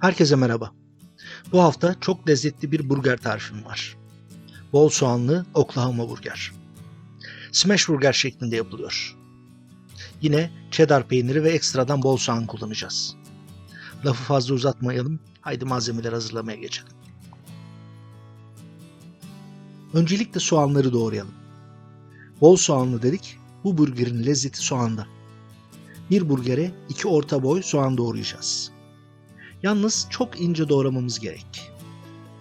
Herkese merhaba. Bu hafta çok lezzetli bir burger tarifim var. Bol soğanlı Oklahoma burger. Smash burger şeklinde yapılıyor. Yine cheddar peyniri ve ekstradan bol soğan kullanacağız. Lafı fazla uzatmayalım. Haydi malzemeleri hazırlamaya geçelim. Öncelikle soğanları doğrayalım. Bol soğanlı dedik. Bu burgerin lezzeti soğanda. Bir burgere iki orta boy soğan doğrayacağız. Yalnız çok ince doğramamız gerek.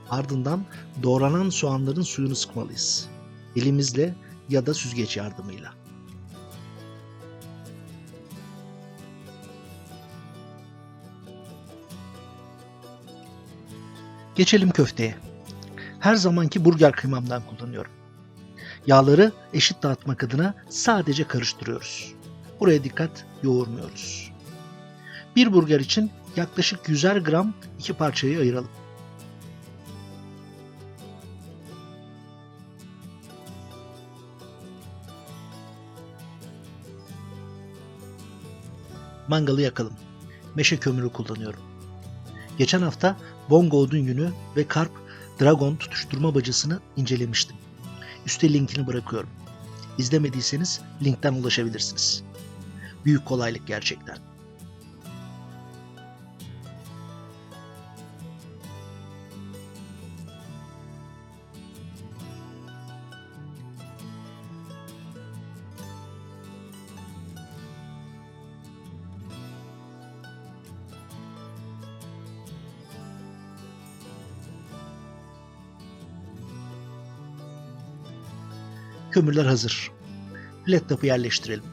Ardından doğranan soğanların suyunu sıkmalıyız. Elimizle ya da süzgeç yardımıyla. Geçelim köfteye. Her zamanki burger kıymamdan kullanıyorum. Yağları eşit dağıtmak adına sadece karıştırıyoruz. Buraya dikkat yoğurmuyoruz. Bir burger için yaklaşık 100'er gram iki parçayı ayıralım. Mangalı yakalım. Meşe kömürü kullanıyorum. Geçen hafta bongo odun yünü ve karp dragon tutuşturma bacasını incelemiştim. Üste linkini bırakıyorum. İzlemediyseniz linkten ulaşabilirsiniz. Büyük kolaylık gerçekten. Kömürler hazır. Flat top'u yerleştirelim.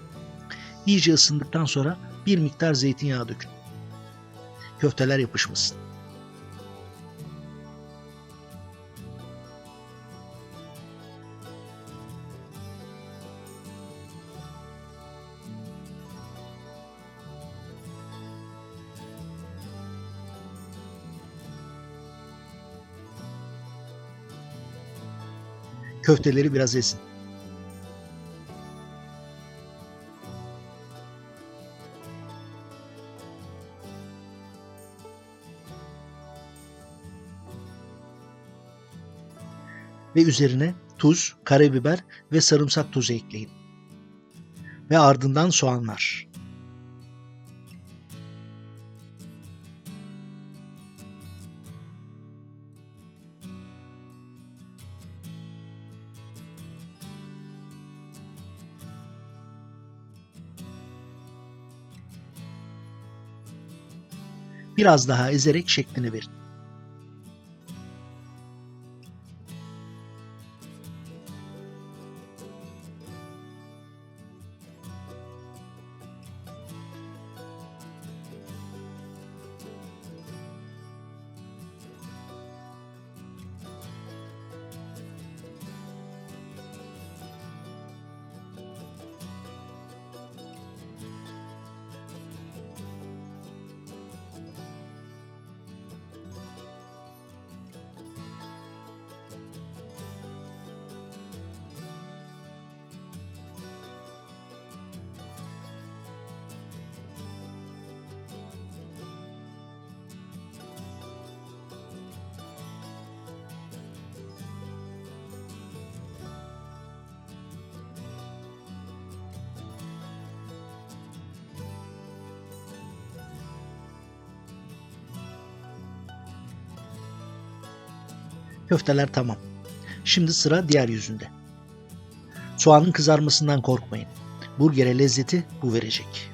İyice ısındıktan sonra bir miktar zeytinyağı dökün. Köfteler yapışmasın. Köfteleri biraz ezin. Ve üzerine tuz, karabiber ve sarımsak tozu ekleyin. Ve ardından soğanlar. Biraz daha ezerek şeklini verin. Köfteler tamam. Şimdi sıra diğer yüzünde. Soğanın kızarmasından korkmayın. Burgere lezzeti bu verecek.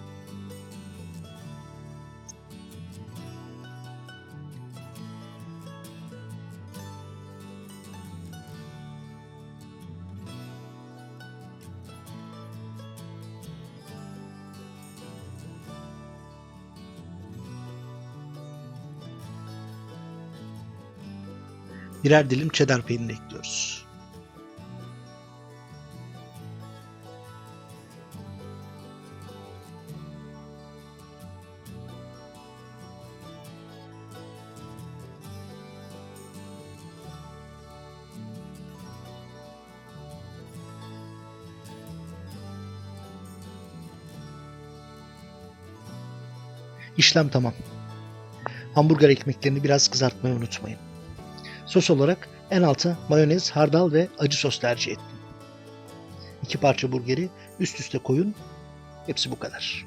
Birer dilim cheddar peyniri ekliyoruz. İşlem tamam. Hamburger ekmeklerini biraz kızartmayı unutmayın. Sos olarak en alta mayonez, hardal ve acı sos tercih ettim. İki parça burgeri üst üste koyun. Hepsi bu kadar.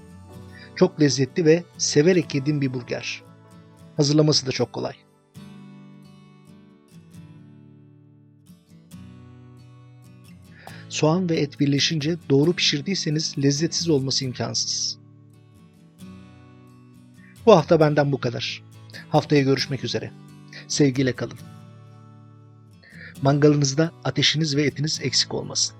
Çok lezzetli ve severek yediğim bir burger. Hazırlaması da çok kolay. Soğan ve et birleşince doğru pişirdiyseniz lezzetsiz olması imkansız. Bu hafta benden bu kadar. Haftaya görüşmek üzere. Sevgiyle kalın. Mangalınızda ateşiniz ve etiniz eksik olmasın.